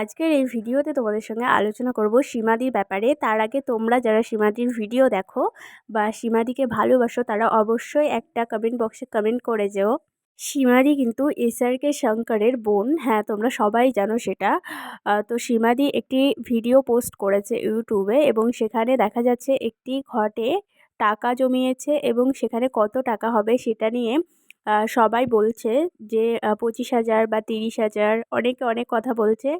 আজকের এই ভিডিওতে তোমাদের সঙ্গে আলোচনা করব সীমাদির ব্যাপারে। তার আগে তোমরা যারা সীমাদির ভিডিও দেখো বা সীমাদিকে ভালোবাসো, তারা অবশ্যই একটা কমেন্ট বক্সে কমেন্ট করে যেও। সীমাদি কিন্তু এসআরকে শঙ্করের বোন। হ্যাঁ তোমরা সবাই জানো সেটা। তো সীমাদি একটি ভিডিও পোস্ট করেছে ইউটিউবে এবং সেখানে দেখা যাচ্ছে একটি ঘটে টাকা জমিয়েছে এবং সেখানে কত টাকা হবে সেটা নিয়ে সবাই বলছে যে পঁচিশ হাজার বা তিরিশ হাজার অনেকে অনেক কথা বলছে।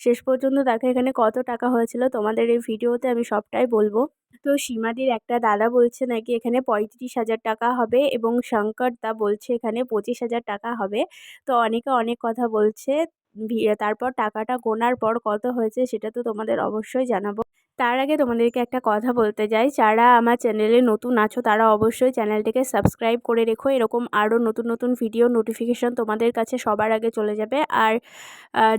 শেষ পর্যন্ত দেখো এখানে কত টাকা হয়েছিল। তোমাদের এই ভিডিওতে আমি সবটাই বলব। তো সীমাদির একটা দাদা বলছে নাকি এখানে পঁয়ত্রিশ হাজার টাকা হবে এবং শঙ্কর দা বলছে এখানে পঁচিশ হাজার টাকা হবে। তো অনেকে অনেক কথা বলছে। তারপর টাকাটা গোনার পর কত হয়েছে সেটা তো তোমাদের অবশ্যই জানাব। তার আগে তোমাদেরকে একটা কথা বলতে যাই। যারা আমার চ্যানেলে নতুন আছো, তারা অবশ্যই চ্যানেলটিকে সাবস্ক্রাইব করে রেখো। এরকম আরও নতুন নতুন ভিডিও নোটিফিকেশন তোমাদের কাছে সবার আগে চলে যাবে। আর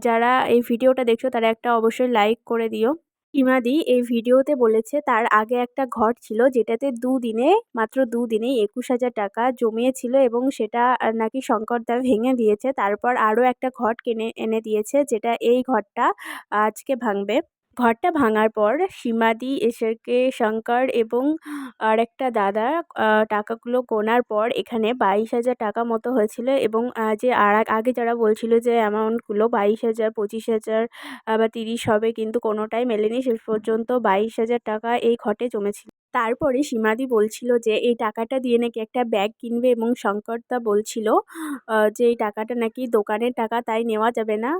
যারা এই ভিডিওটা দেখছ, তারা একটা অবশ্যই লাইক করে দিও। ইমাদি এই ভিডিওতে বলেছে, তার আগে একটা ঘর ছিল, যেটাতে দুদিনে, মাত্র দুদিনেই একুশ হাজার টাকা জমিয়েছিল এবং সেটা নাকি শঙ্করদা ভেঙে দিয়েছে। তারপর আরও একটা ঘট কিনে, এনে দিয়েছে, যেটা এই ঘরটা আজকে ভাঙবে। ঘরটা ভাঙার পর সীমাদি এসেরকে শঙ্কর এবং আরেকটা দাদা টাকাগুলো গোনার পর এখানে বাইশ হাজার টাকা মতো হয়েছিল এবং যে আর, আগে যারা বলছিল যে অ্যামাউন্টগুলো বাইশ হাজার, পঁচিশ হাজার বা তিরিশ হবে কিন্তু কোনোটাই মেলেনি শেষ পর্যন্ত বাইশ হাজার টাকা এই ঘটে জমেছিল। তারপরে সীমাদি বলছিল যে এই টাকাটা দিয়ে নাকি একটা ব্যাগ কিনবে এবং শঙ্করদা বলছিল যে এই টাকাটা নাকি দোকানের টাকা, তাই নেওয়া যাবে না।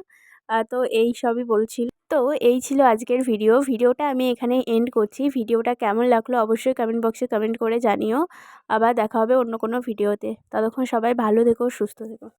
তো এই সবই বলছিল। তো এই ছিল আজকের ভিডিও ভিডিওটা আমি এখানে এন্ড করছি। ভিডিওটা কেমন লাগল অবশ্যই কমেন্ট বক্সে কমেন্ট করে জানিও। আবার দেখা হবে অন্য কোনো ভিডিওতে ততক্ষণ সবাই ভালো থেকো, সুস্থ থেকো।